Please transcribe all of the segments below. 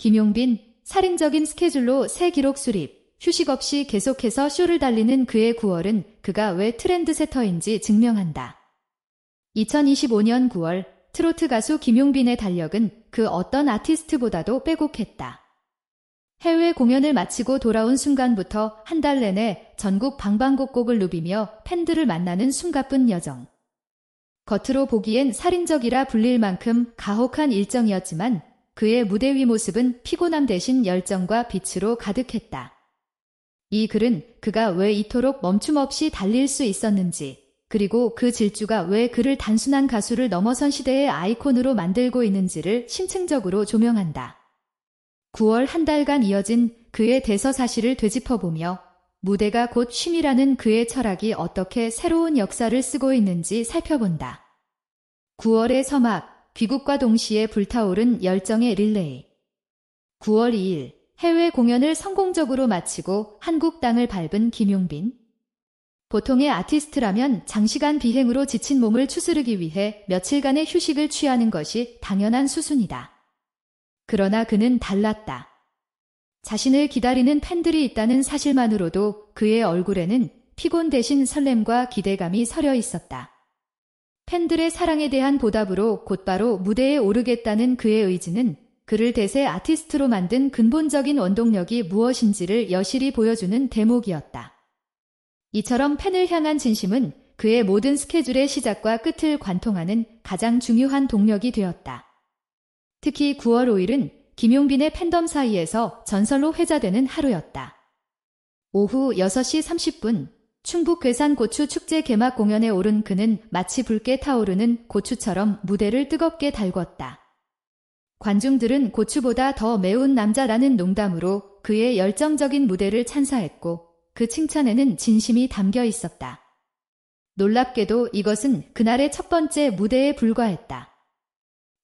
김용빈, 살인적인 스케줄로 새 기록 수립, 휴식 없이 계속해서 쇼를 달리는 그의 9월은 그가 왜 트렌드세터인지 증명한다. 2025년 9월 트로트 가수 김용빈의 달력은 그 어떤 아티스트보다도 빼곡했다. 해외 공연을 마치고 돌아온 순간부터 한 달 내내 전국 방방곡곡을 누비며 팬들을 만나는 숨가쁜 여정. 겉으로 보기엔 살인적이라 불릴 만큼 가혹한 일정이었지만 그의 무대 위 모습은 피곤함 대신 열정과 빛으로 가득했다. 이 글은 그가 왜 이토록 멈춤없이 달릴 수 있었는지, 그리고 그 질주가 왜 그를 단순한 가수를 넘어선 시대의 아이콘으로 만들고 있는지를 심층적으로 조명한다. 9월 한 달간 이어진 그의 대서 사실을 되짚어보며 무대가 곧 쉼이라는 그의 철학이 어떻게 새로운 역사를 쓰고 있는지 살펴본다. 9월의 서막, 귀국과 동시에 불타오른 열정의 릴레이. 9월 2일, 해외 공연을 성공적으로 마치고 한국 땅을 밟은 김용빈. 보통의 아티스트라면 장시간 비행으로 지친 몸을 추스르기 위해 며칠간의 휴식을 취하는 것이 당연한 수순이다. 그러나 그는 달랐다. 자신을 기다리는 팬들이 있다는 사실만으로도 그의 얼굴에는 피곤 대신 설렘과 기대감이 서려 있었다. 팬들의 사랑에 대한 보답으로 곧바로 무대에 오르겠다는 그의 의지는 그를 대세 아티스트로 만든 근본적인 원동력이 무엇인지를 여실히 보여주는 대목이었다. 이처럼 팬을 향한 진심은 그의 모든 스케줄의 시작과 끝을 관통하는 가장 중요한 동력이 되었다. 특히 9월 5일은 김용빈의 팬덤 사이에서 전설로 회자되는 하루였다. 오후 6시 30분 충북 괴산 고추 축제 개막 공연에 오른 그는 마치 붉게 타오르는 고추처럼 무대를 뜨겁게 달궜다. 관중들은 고추보다 더 매운 남자라는 농담으로 그의 열정적인 무대를 찬사했고 그 칭찬에는 진심이 담겨 있었다. 놀랍게도 이것은 그날의 첫 번째 무대에 불과했다.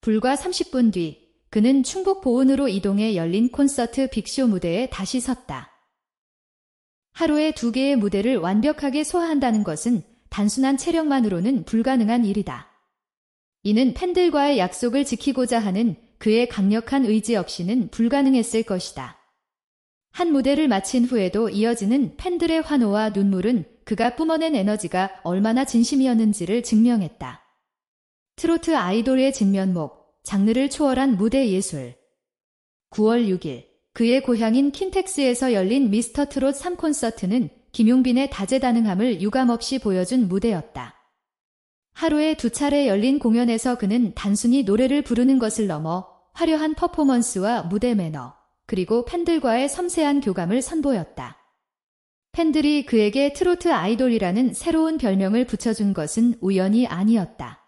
불과 30분 뒤 그는 충북 보은으로 이동해 열린 콘서트 빅쇼 무대에 다시 섰다. 하루에 두 개의 무대를 완벽하게 소화한다는 것은 단순한 체력만으로는 불가능한 일이다. 이는 팬들과의 약속을 지키고자 하는 그의 강력한 의지 없이는 불가능했을 것이다. 한 무대를 마친 후에도 이어지는 팬들의 환호와 눈물은 그가 뿜어낸 에너지가 얼마나 진심이었는지를 증명했다. 트로트 아이돌의 진면목, 장르를 초월한 무대 예술. 9월 6일, 그의 고향인 킨텍스에서 열린 미스터 트롯 3콘서트는 김용빈의 다재다능함을 유감없이 보여준 무대였다. 하루에 두 차례 열린 공연에서 그는 단순히 노래를 부르는 것을 넘어 화려한 퍼포먼스와 무대 매너, 그리고 팬들과의 섬세한 교감을 선보였다. 팬들이 그에게 트로트 아이돌이라는 새로운 별명을 붙여준 것은 우연이 아니었다.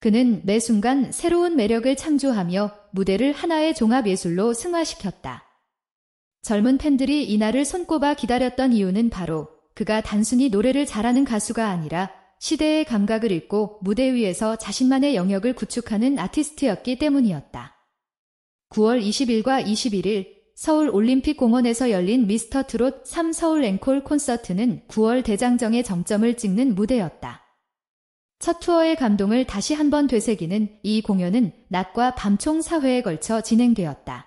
그는 매 순간 새로운 매력을 창조하며 무대를 하나의 종합예술로 승화시켰다. 젊은 팬들이 이날을 손꼽아 기다렸던 이유는 바로 그가 단순히 노래를 잘하는 가수가 아니라 시대의 감각을 읽고 무대 위에서 자신만의 영역을 구축하는 아티스트였기 때문이었다. 9월 20일과 21일 서울 올림픽 공원에서 열린 미스터 트롯 3 서울 앵콜 콘서트는 9월 대장정의 정점을 찍는 무대였다. 첫 투어의 감동을 다시 한번 되새기는 이 공연은 낮과 밤총 4회에 걸쳐 진행되었다.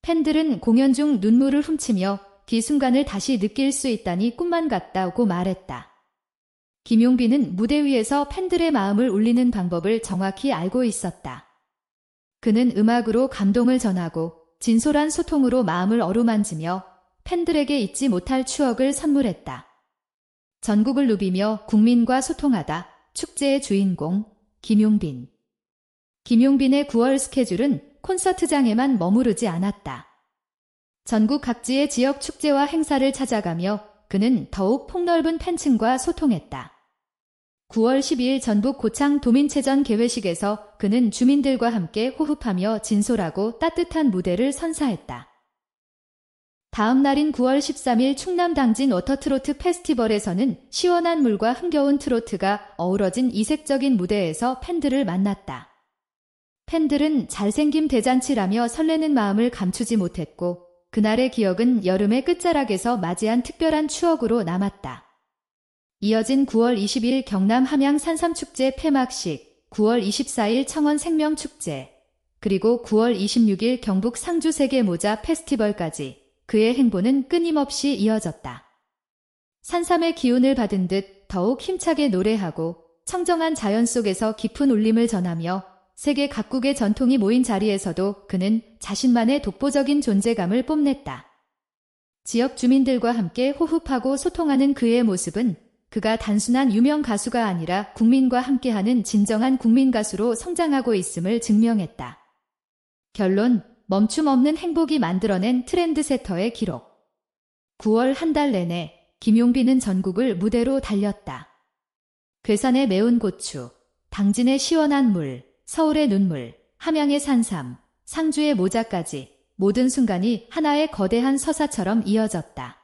팬들은 공연 중 눈물을 훔치며 그 순간을 다시 느낄 수 있다니 꿈만 같다고 말했다. 김용빈은 무대 위에서 팬들의 마음을 울리는 방법을 정확히 알고 있었다. 그는 음악으로 감동을 전하고 진솔한 소통으로 마음을 어루만지며 팬들에게 잊지 못할 추억을 선물했다. 전국을 누비며 국민과 소통하다 축제의 주인공 김용빈. 김용빈의 9월 스케줄은 콘서트장에만 머무르지 않았다. 전국 각지의 지역 축제와 행사를 찾아가며 그는 더욱 폭넓은 팬층과 소통했다. 9월 12일 전북 고창 도민체전 개회식에서 그는 주민들과 함께 호흡하며 진솔하고 따뜻한 무대를 선사했다. 다음 날인 9월 13일 충남 당진 워터트로트 페스티벌에서는 시원한 물과 흥겨운 트로트가 어우러진 이색적인 무대에서 팬들을 만났다. 팬들은 잘생김 대잔치라며 설레는 마음을 감추지 못했고 그날의 기억은 여름의 끝자락에서 맞이한 특별한 추억으로 남았다. 이어진 9월 20일 경남 함양 산삼축제 폐막식, 9월 24일 청원 생명축제, 그리고 9월 26일 경북 상주 세계모자 페스티벌까지 그의 행보는 끊임없이 이어졌다. 산삼의 기운을 받은 듯 더욱 힘차게 노래하고 청정한 자연 속에서 깊은 울림을 전하며 세계 각국의 전통이 모인 자리에서도 그는 자신만의 독보적인 존재감을 뽐냈다. 지역 주민들과 함께 호흡하고 소통하는 그의 모습은 그가 단순한 유명 가수가 아니라 국민과 함께하는 진정한 국민 가수로 성장하고 있음을 증명했다. 결론, 멈춤 없는 행복이 만들어낸 트렌드 세터의 기록. 9월 한 달 내내 김용빈은 전국을 무대로 달렸다. 괴산의 매운 고추, 당진의 시원한 물, 서울의 눈물, 함양의 산삼, 상주의 모자까지 모든 순간이 하나의 거대한 서사처럼 이어졌다.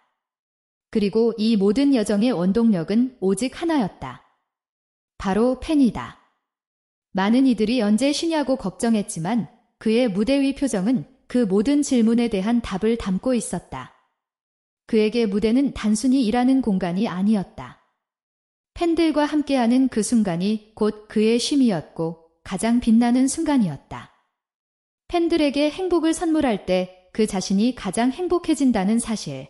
그리고 이 모든 여정의 원동력은 오직 하나였다. 바로 팬이다. 많은 이들이 언제 쉬냐고 걱정했지만 그의 무대 위 표정은 그 모든 질문에 대한 답을 담고 있었다. 그에게 무대는 단순히 일하는 공간이 아니었다. 팬들과 함께하는 그 순간이 곧 그의 쉼이었고 가장 빛나는 순간이었다. 팬들에게 행복을 선물할 때 그 자신이 가장 행복해진다는 사실.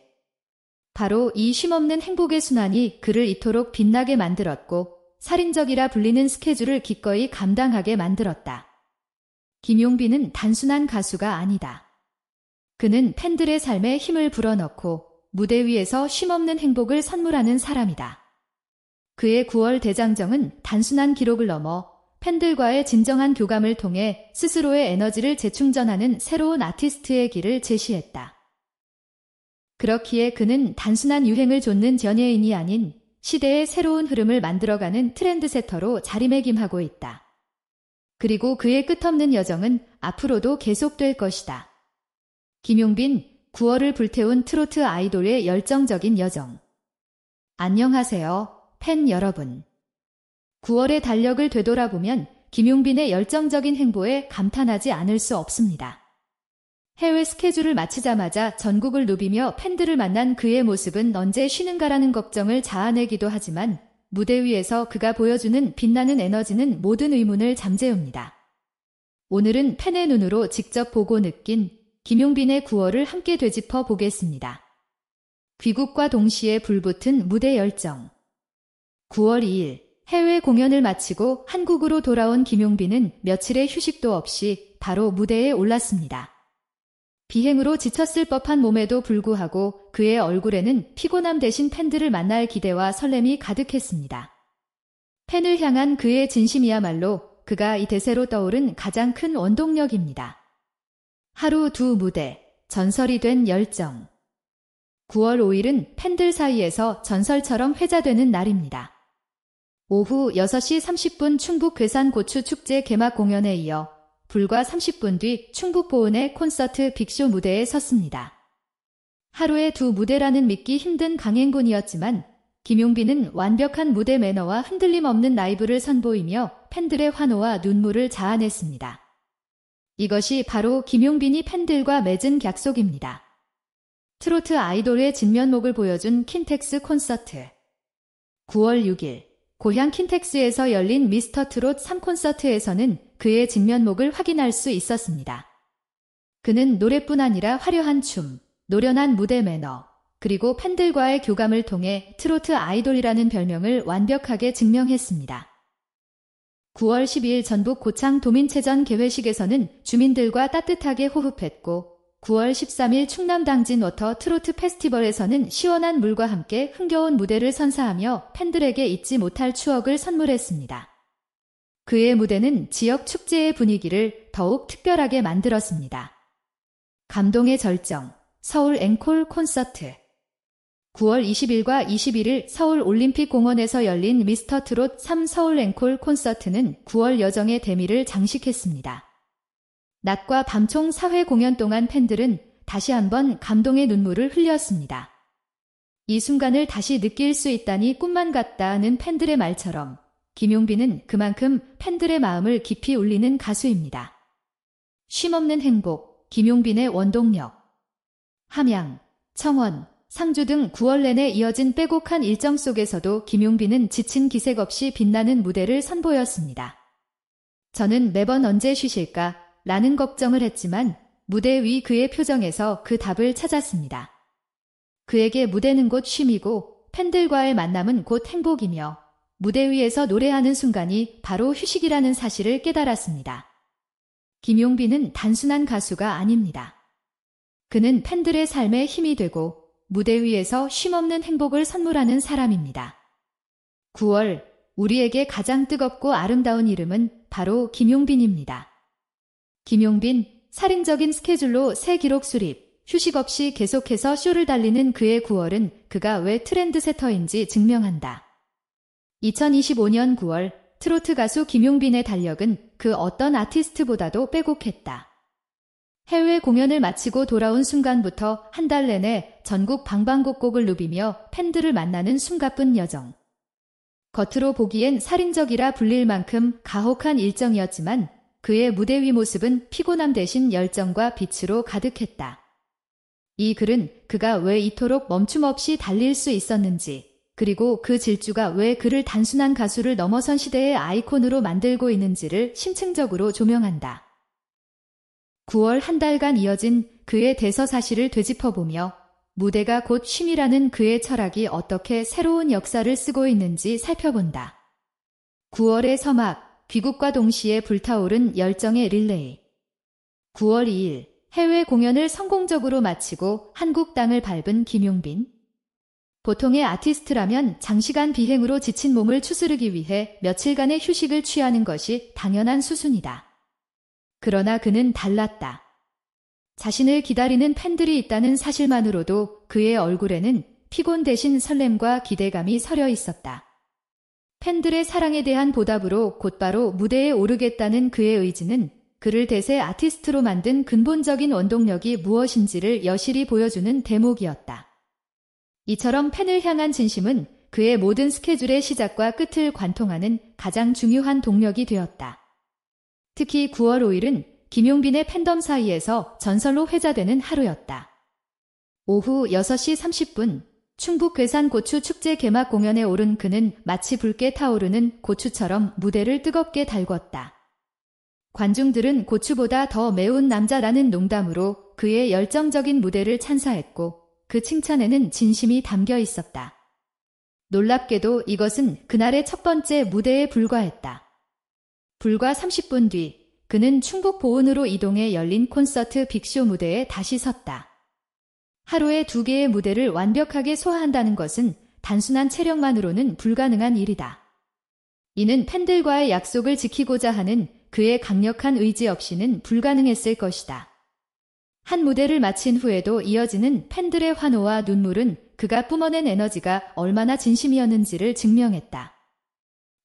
바로 이 쉼없는 행복의 순환이 그를 이토록 빛나게 만들었고 살인적이라 불리는 스케줄을 기꺼이 감당하게 만들었다. 김용빈은 단순한 가수가 아니다. 그는 팬들의 삶에 힘을 불어넣고 무대 위에서 쉼없는 행복을 선물하는 사람이다. 그의 9월 대장정은 단순한 기록을 넘어 팬들과의 진정한 교감을 통해 스스로의 에너지를 재충전하는 새로운 아티스트의 길을 제시했다. 그렇기에 그는 단순한 유행을 좇는 전예인이 아닌 시대의 새로운 흐름을 만들어가는 트렌드세터로 자리매김하고 있다. 그리고 그의 끝없는 여정은 앞으로도 계속될 것이다. 김용빈, 9월을 불태운 트로트 아이돌의 열정적인 여정. 안녕하세요, 팬 여러분. 9월의 달력을 되돌아보면 김용빈의 열정적인 행보에 감탄하지 않을 수 없습니다. 해외 스케줄을 마치자마자 전국을 누비며 팬들을 만난 그의 모습은 언제 쉬는가라는 걱정을 자아내기도 하지만 무대 위에서 그가 보여주는 빛나는 에너지는 모든 의문을 잠재웁니다. 오늘은 팬의 눈으로 직접 보고 느낀 김용빈의 9월을 함께 되짚어 보겠습니다. 귀국과 동시에 불붙은 무대 열정. 9월 2일 해외 공연을 마치고 한국으로 돌아온 김용빈은 며칠의 휴식도 없이 바로 무대에 올랐습니다. 비행으로 지쳤을 법한 몸에도 불구하고 그의 얼굴에는 피곤함 대신 팬들을 만날 기대와 설렘이 가득했습니다. 팬을 향한 그의 진심이야말로 그가 이 대세로 떠오른 가장 큰 원동력입니다. 하루 두 무대, 전설이 된 열정. 9월 5일은 팬들 사이에서 전설처럼 회자되는 날입니다. 오후 6시 30분 충북 괴산 고추 축제 개막 공연에 이어 불과 30분 뒤 충북 보은의 콘서트 빅쇼 무대에 섰습니다. 하루에 두 무대라는 믿기 힘든 강행군이었지만 김용빈은 완벽한 무대 매너와 흔들림 없는 라이브를 선보이며 팬들의 환호와 눈물을 자아냈습니다. 이것이 바로 김용빈이 팬들과 맺은 약속입니다. 트로트 아이돌의 진면목을 보여준 킨텍스 콘서트 9월 6일 고향 킨텍스에서 열린 미스터 트롯 3콘서트에서는 그의 진면목을 확인할 수 있었습니다. 그는 노래뿐 아니라 화려한 춤, 노련한 무대 매너, 그리고 팬들과의 교감을 통해 트로트 아이돌이라는 별명을 완벽하게 증명했습니다. 9월 12일 전북 고창 도민체전 개회식에서는 주민들과 따뜻하게 호흡했고 9월 13일 충남 당진 워터 트로트 페스티벌에서는 시원한 물과 함께 흥겨운 무대를 선사하며 팬들에게 잊지 못할 추억을 선물했습니다. 그의 무대는 지역 축제의 분위기를 더욱 특별하게 만들었습니다. 감동의 절정, 서울 앵콜 콘서트. 9월 20일과 21일 서울 올림픽 공원에서 열린 미스터 트롯 3 서울 앵콜 콘서트는 9월 여정의 대미를 장식했습니다. 낮과 밤 총 4회 공연 동안 팬들은 다시 한번 감동의 눈물을 흘렸습니다. 이 순간을 다시 느낄 수 있다니 꿈만 같다는 팬들의 말처럼 김용빈은 그만큼 팬들의 마음을 깊이 울리는 가수입니다. 쉼없는 행복, 김용빈의 원동력. 함양, 청원, 상주 등 9월 내내 이어진 빼곡한 일정 속에서도 김용빈은 지친 기색 없이 빛나는 무대를 선보였습니다. 저는 매번 언제 쉬실까 라는 걱정을 했지만 무대 위 그의 표정에서 그 답을 찾았습니다. 그에게 무대는 곧 쉼이고 팬들과의 만남은 곧 행복이며 무대 위에서 노래하는 순간이 바로 휴식이라는 사실을 깨달았습니다. 김용빈은 단순한 가수가 아닙니다. 그는 팬들의 삶에 힘이 되고 무대 위에서 쉼없는 행복을 선물하는 사람입니다. 9월, 우리에게 가장 뜨겁고 아름다운 이름은 바로 김용빈입니다. 김용빈, 살인적인 스케줄로 새 기록 수립, 휴식 없이 계속해서 쇼를 달리는 그의 9월은 그가 왜 트렌드세터인지 증명한다. 2025년 9월, 트로트 가수 김용빈의 달력은 그 어떤 아티스트보다도 빼곡했다. 해외 공연을 마치고 돌아온 순간부터 한 달 내내 전국 방방곡곡을 누비며 팬들을 만나는 숨가쁜 여정. 겉으로 보기엔 살인적이라 불릴 만큼 가혹한 일정이었지만 그의 무대 위 모습은 피곤함 대신 열정과 빛으로 가득했다. 이 글은 그가 왜 이토록 멈춤없이 달릴 수 있었는지, 그리고 그 질주가 왜 그를 단순한 가수를 넘어선 시대의 아이콘으로 만들고 있는지를 심층적으로 조명한다. 9월 한 달간 이어진 그의 대서 사실을 되짚어보며 무대가 곧 쉼이라는 그의 철학이 어떻게 새로운 역사를 쓰고 있는지 살펴본다. 9월의 서막, 귀국과 동시에 불타오른 열정의 릴레이. 9월 2일, 해외 공연을 성공적으로 마치고 한국 땅을 밟은 김용빈. 보통의 아티스트라면 장시간 비행으로 지친 몸을 추스르기 위해 며칠간의 휴식을 취하는 것이 당연한 수순이다. 그러나 그는 달랐다. 자신을 기다리는 팬들이 있다는 사실만으로도 그의 얼굴에는 피곤 대신 설렘과 기대감이 서려 있었다. 팬들의 사랑에 대한 보답으로 곧바로 무대에 오르겠다는 그의 의지는 그를 대세 아티스트로 만든 근본적인 원동력이 무엇인지를 여실히 보여주는 대목이었다. 이처럼 팬을 향한 진심은 그의 모든 스케줄의 시작과 끝을 관통하는 가장 중요한 동력이 되었다. 특히 9월 5일은 김용빈의 팬덤 사이에서 전설로 회자되는 하루였다. 오후 6시 30분 충북 괴산 고추 축제 개막 공연에 오른 그는 마치 붉게 타오르는 고추처럼 무대를 뜨겁게 달궜다. 관중들은 고추보다 더 매운 남자라는 농담으로 그의 열정적인 무대를 찬사했고 그 칭찬에는 진심이 담겨 있었다. 놀랍게도 이것은 그날의 첫 번째 무대에 불과했다. 불과 30분 뒤 그는 충북 보은으로 이동해 열린 콘서트 빅쇼 무대에 다시 섰다. 하루에 두 개의 무대를 완벽하게 소화한다는 것은 단순한 체력만으로는 불가능한 일이다. 이는 팬들과의 약속을 지키고자 하는 그의 강력한 의지 없이는 불가능했을 것이다. 한 무대를 마친 후에도 이어지는 팬들의 환호와 눈물은 그가 뿜어낸 에너지가 얼마나 진심이었는지를 증명했다.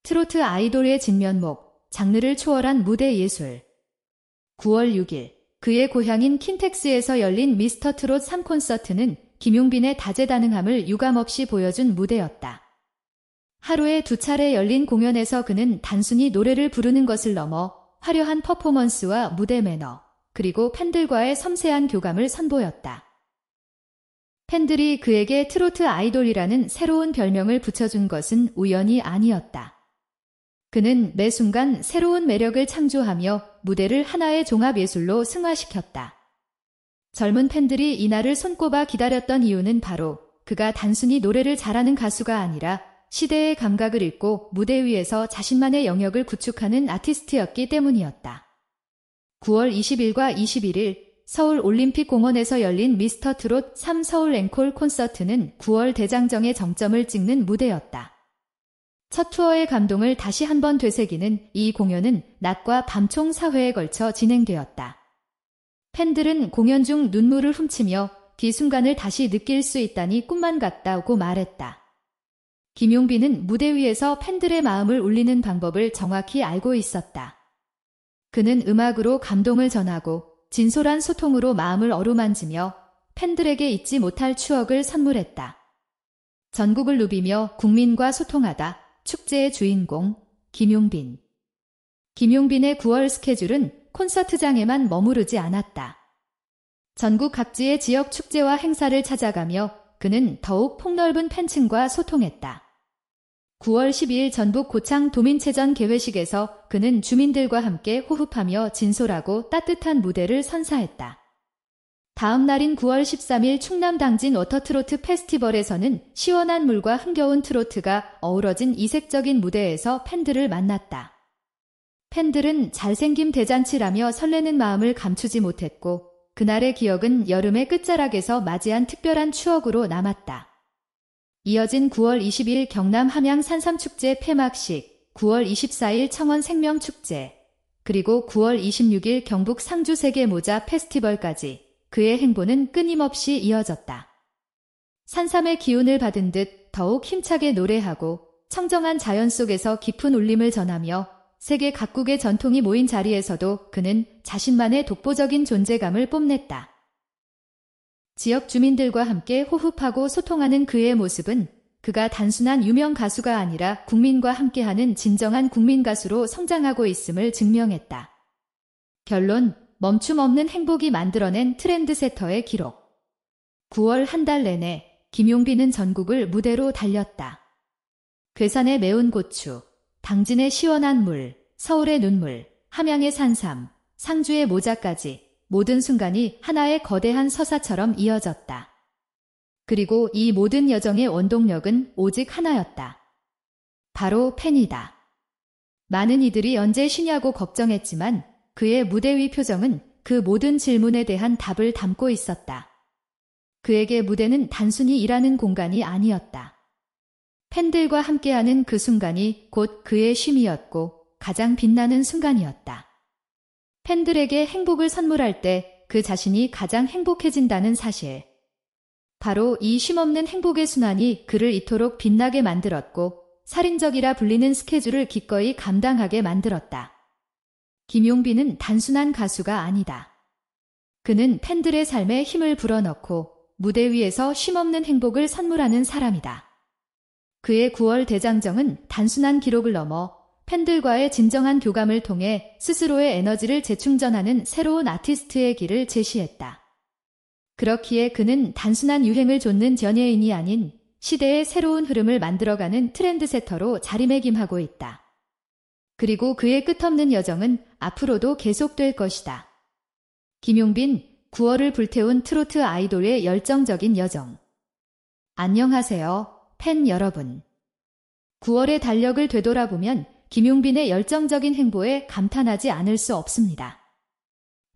트로트 아이돌의 진면목, 장르를 초월한 무대 예술. 9월 6일 그의 고향인 킨텍스에서 열린 미스터 트롯 3콘서트는 김용빈의 다재다능함을 유감없이 보여준 무대였다. 하루에 두 차례 열린 공연에서 그는 단순히 노래를 부르는 것을 넘어 화려한 퍼포먼스와 무대 매너, 그리고 팬들과의 섬세한 교감을 선보였다. 팬들이 그에게 트로트 아이돌이라는 새로운 별명을 붙여준 것은 우연이 아니었다. 그는 매 순간 새로운 매력을 창조하며 무대를 하나의 종합예술로 승화시켰다. 젊은 팬들이 이날을 손꼽아 기다렸던 이유는 바로 그가 단순히 노래를 잘하는 가수가 아니라 시대의 감각을 읽고 무대 위에서 자신만의 영역을 구축하는 아티스트였기 때문이었다. 9월 20일과 21일 서울 올림픽 공원에서 열린 미스터 트롯 3 서울 앵콜 콘서트는 9월 대장정의 정점을 찍는 무대였다. 첫 투어의 감동을 다시 한번 되새기는 이 공연은 낮과 밤총 4회에 걸쳐 진행되었다. 팬들은 공연 중 눈물을 훔치며 그 순간을 다시 느낄 수 있다니 꿈만 같다고 말했다. 김용빈은 무대 위에서 팬들의 마음을 울리는 방법을 정확히 알고 있었다. 그는 음악으로 감동을 전하고 진솔한 소통으로 마음을 어루만지며 팬들에게 잊지 못할 추억을 선물했다. 전국을 누비며 국민과 소통하다 축제의 주인공 김용빈. 김용빈의 9월 스케줄은 콘서트장에만 머무르지 않았다. 전국 각지의 지역 축제와 행사를 찾아가며 그는 더욱 폭넓은 팬층과 소통했다. 9월 12일 전북 고창 도민체전 개회식에서 그는 주민들과 함께 호흡하며 진솔하고 따뜻한 무대를 선사했다. 다음 날인 9월 13일 충남 당진 워터트로트 페스티벌에서는 시원한 물과 흥겨운 트로트가 어우러진 이색적인 무대에서 팬들을 만났다. 팬들은 잘생김 대잔치라며 설레는 마음을 감추지 못했고 그날의 기억은 여름의 끝자락에서 맞이한 특별한 추억으로 남았다. 이어진 9월 20일 경남 함양 산삼축제 폐막식, 9월 24일 청원 생명축제, 그리고 9월 26일 경북 상주 세계 모자 페스티벌까지 그의 행보는 끊임없이 이어졌다. 산삼의 기운을 받은 듯 더욱 힘차게 노래하고 청정한 자연 속에서 깊은 울림을 전하며 세계 각국의 전통이 모인 자리에서도 그는 자신만의 독보적인 존재감을 뽐냈다. 지역 주민들과 함께 호흡하고 소통하는 그의 모습은 그가 단순한 유명 가수가 아니라 국민과 함께하는 진정한 국민 가수로 성장하고 있음을 증명했다. 결론, 멈춤 없는 행복이 만들어낸 트렌드세터의 기록. 9월 한 달 내내 김용빈은 전국을 무대로 달렸다. 괴산의 매운 고추, 당진의 시원한 물, 서울의 눈물, 함양의 산삼, 상주의 모자까지 모든 순간이 하나의 거대한 서사처럼 이어졌다. 그리고 이 모든 여정의 원동력은 오직 하나였다. 바로 팬이다. 많은 이들이 언제 쉬냐고 걱정했지만 그의 무대 위 표정은 그 모든 질문에 대한 답을 담고 있었다. 그에게 무대는 단순히 일하는 공간이 아니었다. 팬들과 함께하는 그 순간이 곧 그의 쉼이었고 가장 빛나는 순간이었다. 팬들에게 행복을 선물할 때 그 자신이 가장 행복해진다는 사실. 바로 이 쉼없는 행복의 순환이 그를 이토록 빛나게 만들었고 살인적이라 불리는 스케줄을 기꺼이 감당하게 만들었다. 김용빈은 단순한 가수가 아니다. 그는 팬들의 삶에 힘을 불어넣고 무대 위에서 쉼없는 행복을 선물하는 사람이다. 그의 9월 대장정은 단순한 기록을 넘어 팬들과의 진정한 교감을 통해 스스로의 에너지를 재충전하는 새로운 아티스트의 길을 제시했다. 그렇기에 그는 단순한 유행을 좇는 전예인이 아닌 시대의 새로운 흐름을 만들어가는 트렌드세터로 자리매김하고 있다. 그리고 그의 끝없는 여정은 앞으로도 계속될 것이다. 김용빈, 9월을 불태운 트로트 아이돌의 열정적인 여정. 안녕하세요, 팬 여러분. 9월의 달력을 되돌아보면 김용빈의 열정적인 행보에 감탄하지 않을 수 없습니다.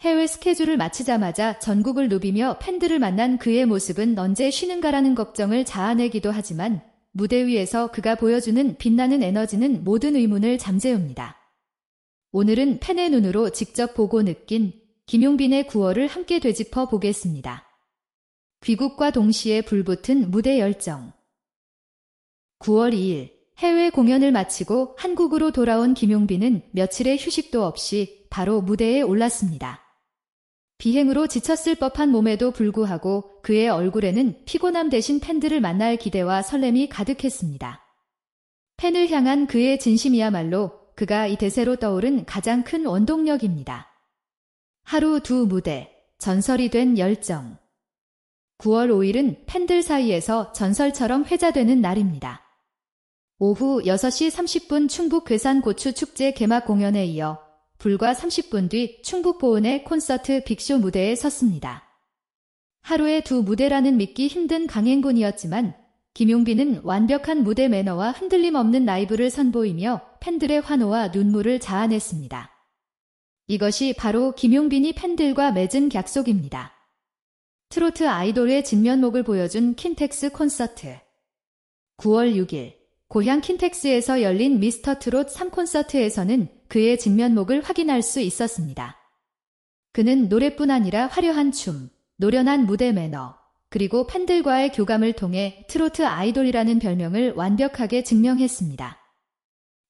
해외 스케줄을 마치자마자 전국을 누비며 팬들을 만난 그의 모습은 언제 쉬는가라는 걱정을 자아내기도 하지만 무대 위에서 그가 보여주는 빛나는 에너지는 모든 의문을 잠재웁니다. 오늘은 팬의 눈으로 직접 보고 느낀 김용빈의 구월을 함께 되짚어 보겠습니다. 귀국과 동시에 불붙은 무대 열정. 9월 2일 해외 공연을 마치고 한국으로 돌아온 김용빈은 며칠의 휴식도 없이 바로 무대에 올랐습니다. 비행으로 지쳤을 법한 몸에도 불구하고 그의 얼굴에는 피곤함 대신 팬들을 만날 기대와 설렘이 가득했습니다. 팬을 향한 그의 진심이야말로 그가 이 대세로 떠오른 가장 큰 원동력입니다. 하루 두 무대, 전설이 된 열정. 9월 5일은 팬들 사이에서 전설처럼 회자되는 날입니다. 오후 6시 30분 충북 괴산 고추 축제 개막 공연에 이어 불과 30분 뒤 충북 보은의 콘서트 빅쇼 무대에 섰습니다. 하루에 두 무대라는 믿기 힘든 강행군이었지만 김용빈은 완벽한 무대 매너와 흔들림 없는 라이브를 선보이며 팬들의 환호와 눈물을 자아냈습니다. 이것이 바로 김용빈이 팬들과 맺은 약속입니다. 트로트 아이돌의 진면목을 보여준 킨텍스 콘서트. 9월 6일 고향 킨텍스에서 열린 미스터 트롯 3콘서트에서는 그의 진면목을 확인할 수 있었습니다. 그는 노래뿐 아니라 화려한 춤, 노련한 무대 매너, 그리고 팬들과의 교감을 통해 트로트 아이돌이라는 별명을 완벽하게 증명했습니다.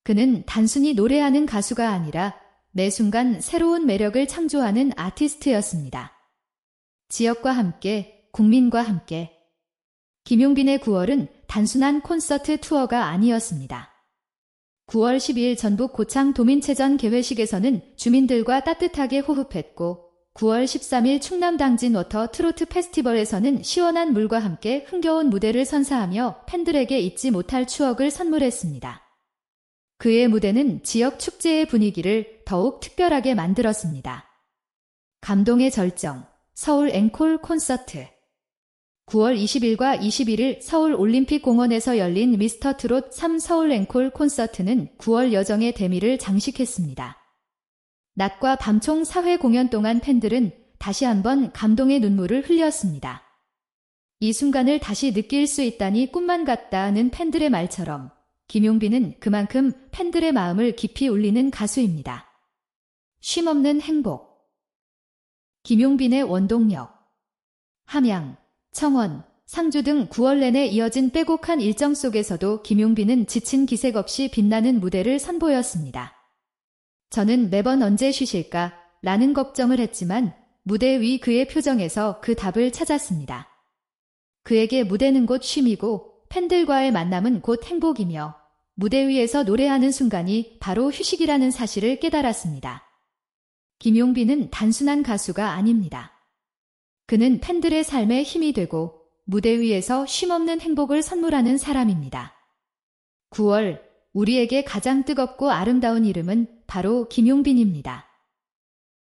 그는 단순히 노래하는 가수가 아니라 매 순간 새로운 매력을 창조하는 아티스트였습니다. 지역과 함께, 국민과 함께. 김용빈의 9월은 단순한 콘서트 투어가 아니었습니다. 9월 12일 전북 고창 도민체전 개회식에서는 주민들과 따뜻하게 호흡했고 9월 13일 충남 당진 워터 트로트 페스티벌에서는 시원한 물과 함께 흥겨운 무대를 선사하며 팬들에게 잊지 못할 추억을 선물했습니다. 그의 무대는 지역 축제의 분위기를 더욱 특별하게 만들었습니다. 감동의 절정, 서울 앵콜 콘서트. 9월 20일과 21일 서울 올림픽 공원에서 열린 미스터 트롯 3 서울 앵콜 콘서트는 9월 여정의 대미를 장식했습니다. 낮과 밤 총 4회 공연 동안 팬들은 다시 한번 감동의 눈물을 흘렸습니다. 이 순간을 다시 느낄 수 있다니 꿈만 같다는 팬들의 말처럼 김용빈은 그만큼 팬들의 마음을 깊이 울리는 가수입니다. 쉼없는 행복. 김용빈의 원동력. 함양, 청원, 상주 등 9월 내내 이어진 빼곡한 일정 속에서도 김용빈은 지친 기색 없이 빛나는 무대를 선보였습니다. 저는 매번 언제 쉬실까? 라는 걱정을 했지만 무대 위 그의 표정에서 그 답을 찾았습니다. 그에게 무대는 곧 쉼이고 팬들과의 만남은 곧 행복이며 무대 위에서 노래하는 순간이 바로 휴식이라는 사실을 깨달았습니다. 김용빈은 단순한 가수가 아닙니다. 그는 팬들의 삶에 힘이 되고 무대 위에서 쉼없는 행복을 선물하는 사람입니다. 9월 우리에게 가장 뜨겁고 아름다운 이름은 바로 김용빈입니다.